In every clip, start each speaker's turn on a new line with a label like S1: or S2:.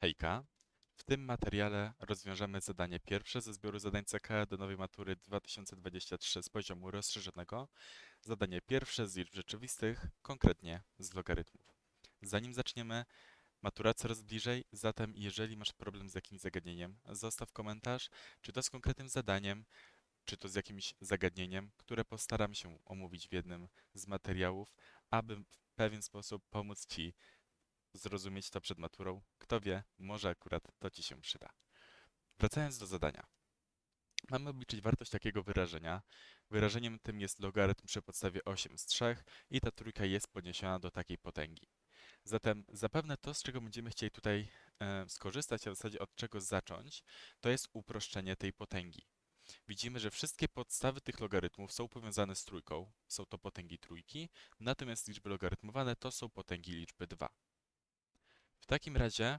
S1: Hejka! W tym materiale rozwiążemy zadanie pierwsze ze zbioru zadań CK do nowej matury 2023 z poziomu rozszerzonego. Zadanie pierwsze z liczb rzeczywistych, konkretnie z logarytmów. Zanim zaczniemy, matura coraz bliżej, zatem jeżeli masz problem z jakimś zagadnieniem, zostaw komentarz, czy to z konkretnym zadaniem, czy to z jakimś zagadnieniem, które postaram się omówić w jednym z materiałów, aby w pewien sposób pomóc Ci zrozumieć to przed maturą. Kto wie, może akurat to Ci się przyda. Wracając do zadania. Mamy obliczyć wartość takiego wyrażenia. Wyrażeniem tym jest logarytm przy podstawie 8 z 3 i ta trójka jest podniesiona do takiej potęgi. Zatem zapewne to, z czego będziemy chcieli tutaj e, skorzystać, a w zasadzie od czego zacząć, to jest uproszczenie tej potęgi. Widzimy, że wszystkie podstawy tych logarytmów są powiązane z trójką, są to potęgi trójki, natomiast liczby logarytmowane to są potęgi liczby 2. W takim razie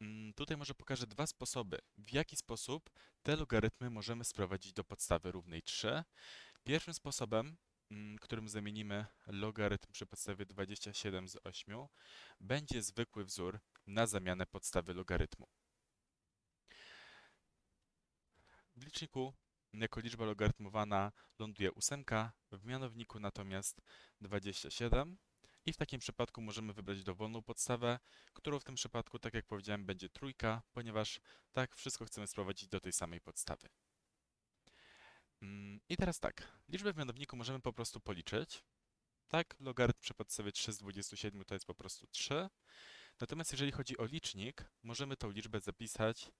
S1: mm, tutaj może pokażę dwa sposoby, w jaki sposób te logarytmy możemy sprowadzić do podstawy równej 3. Pierwszym sposobem, mm, którym zamienimy logarytm przy podstawie 27 z 8, będzie zwykły wzór na zamianę podstawy logarytmu. W liczniku jako liczba logarytmowana ląduje 8, w mianowniku natomiast 27. I w takim przypadku możemy wybrać dowolną podstawę, którą w tym przypadku, tak jak powiedziałem, będzie trójka, ponieważ tak wszystko chcemy sprowadzić do tej samej podstawy. Mm, I teraz tak, liczbę w mianowniku możemy po prostu policzyć. Tak, logarytm przy podstawie 3 z 27 to jest po prostu 3. Natomiast jeżeli chodzi o licznik, możemy tą liczbę zapisać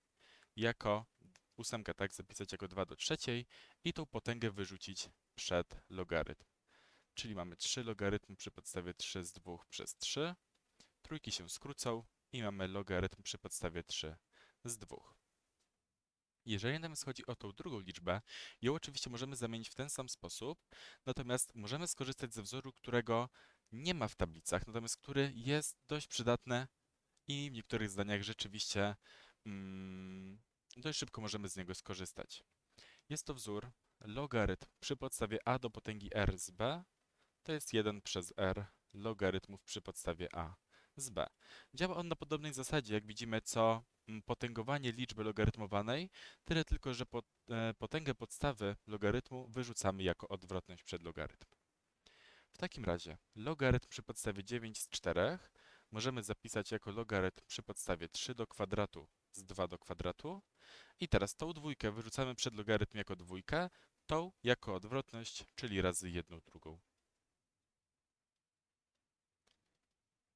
S1: jako ósemkę, tak, zapisać jako 2 do trzeciej i tą potęgę wyrzucić przed logarytm. Czyli mamy 3 logarytmy przy podstawie 3 z 2 przez 3. Trójki się skrócą i mamy logarytm przy podstawie 3 z 2. Jeżeli natomiast chodzi o tą drugą liczbę, ją oczywiście możemy zamienić w ten sam sposób, natomiast możemy skorzystać ze wzoru, którego nie ma w tablicach, natomiast który jest dość przydatny i w niektórych zdaniach rzeczywiście mm, dość szybko możemy z niego skorzystać. Jest to wzór logarytm przy podstawie a do potęgi r z b to jest 1 przez r logarytmów przy podstawie a z b. Działa on na podobnej zasadzie, jak widzimy, co mm, potęgowanie liczby logarytmowanej, tyle tylko, że e, potęgę podstawy logarytmu wyrzucamy jako odwrotność przed logarytm. W takim razie logarytm przy podstawie 9 z 4 możemy zapisać jako logarytm przy podstawie 3 do kwadratu z 2 do kwadratu. I teraz tą dwójkę wyrzucamy przed logarytm jako dwójkę, tą jako odwrotność, czyli razy jedną drugą.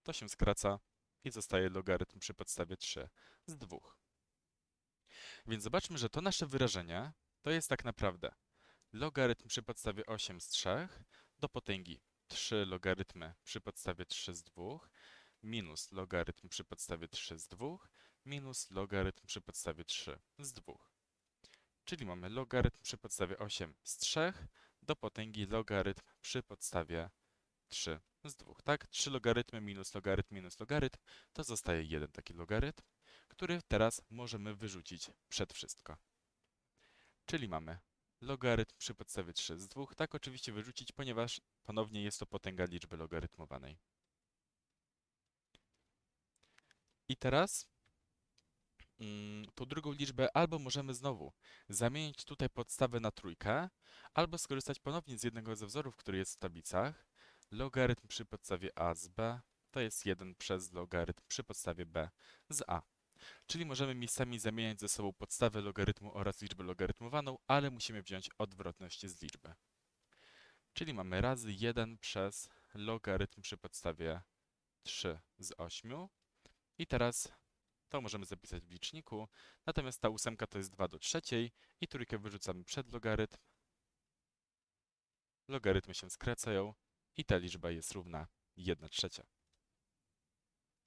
S1: To się skraca i zostaje logarytm przy podstawie 3 z 2. Więc zobaczmy, że to nasze wyrażenie to jest tak naprawdę logarytm przy podstawie 8 z 3 do potęgi 3 logarytmy przy podstawie 3 z 2 minus logarytm przy podstawie 3 z 2 minus logarytm przy podstawie 3 z 2. Czyli mamy logarytm przy podstawie 8 z 3 do potęgi logarytm przy podstawie 3 z 2. Tak? 3 logarytmy minus logarytm minus logarytm to zostaje jeden taki logarytm, który teraz możemy wyrzucić przed wszystko. Czyli mamy logarytm przy podstawie 3 z 2. Tak oczywiście wyrzucić, ponieważ ponownie jest to potęga liczby logarytmowanej. I teraz mm, tą drugą liczbę albo możemy znowu zamienić tutaj podstawę na trójkę, albo skorzystać ponownie z jednego ze wzorów, który jest w tablicach. Logarytm przy podstawie a z b to jest 1 przez logarytm przy podstawie b z a. Czyli możemy miejscami zamieniać ze sobą podstawę logarytmu oraz liczbę logarytmowaną, ale musimy wziąć odwrotność z liczby. Czyli mamy razy 1 przez logarytm przy podstawie 3 z 8. I teraz to możemy zapisać w liczniku, natomiast ta ósemka to jest 2 do trzeciej i trójkę wyrzucamy przed logarytm. Logarytmy się skracają i ta liczba jest równa 1 trzecia.